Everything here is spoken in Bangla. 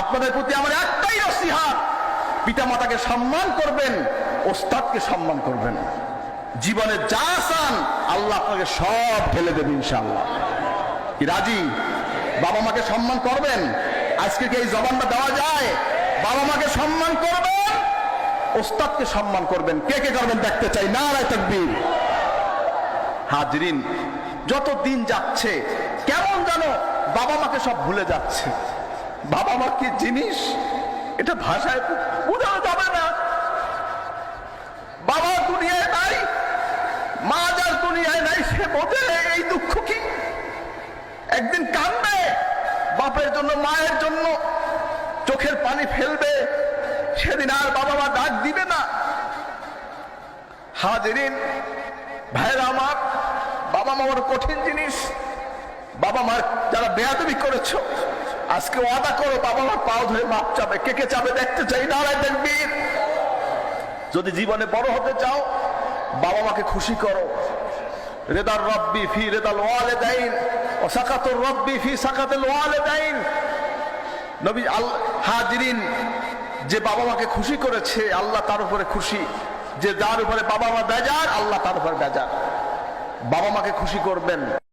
আপনাদের প্রতি আমার একটাই নসিহাত পিতা মাতাকে সম্মান করবেন, ওস্তাদকে সম্মান করবেন। জীবনে যা চান, আল্লাহ আপনাকে সব ঢেলে দেবে ইনশাআল্লাহ। কি রাজি? বাবা মাকে সম্মান করবেন? আজকে কি এই জবানটা দেওয়া যায়? বাবা মাকে সম্মান করবেন, ওস্তাদকে সম্মান করবেন। কে কে করবেন দেখতে চাই? না রায় তকবীর। হাজরিন যত দিন যাচ্ছে, কেমন জানো বাবা মাকে সব ভুলে যাচ্ছে। বাবা মা কি জিনিস? এটা ভাষায় বোঝানো যাবে না। বাবা দুনিয়ায় নাই, মা যার দুনিয়ায় নাই, সে বোঝে এই দুঃখ কি? একদিন কাঁদবে, বাপের জন্য, মায়ের জন্য, চোখের পানি ফেলবে, সেদিন আর বাবা মা ডাক দিবে না। হাজিরিন, ভাইরা আমার, বাবা মা কঠিন জিনিস। বাবা মার যারা বেয়াদবি করেছ আজকে ওয়াদা করো বাবা মা পাও ধরে মাপ চাবে, কে কে চাবে দেখতে চাই, নারায় দেখবি যদি জীবনে বড় হতে চাও বাবা মাকে খুশি করো। রেদার রব্বি ফি রেদাল ওয়ালে দাইন ও সাকাতুর রব্বি ফি সাকাতুল ওয়ালে দাইন নবী আল হাজিরিন যে বাবা মাকে খুশি করেছে, আল্লাহ তার উপরে খুশি। যে যার উপরে বাবা মা বেজার, আল্লাহ তার উপরে বেজার। বাবা মাকে খুশি করবেন।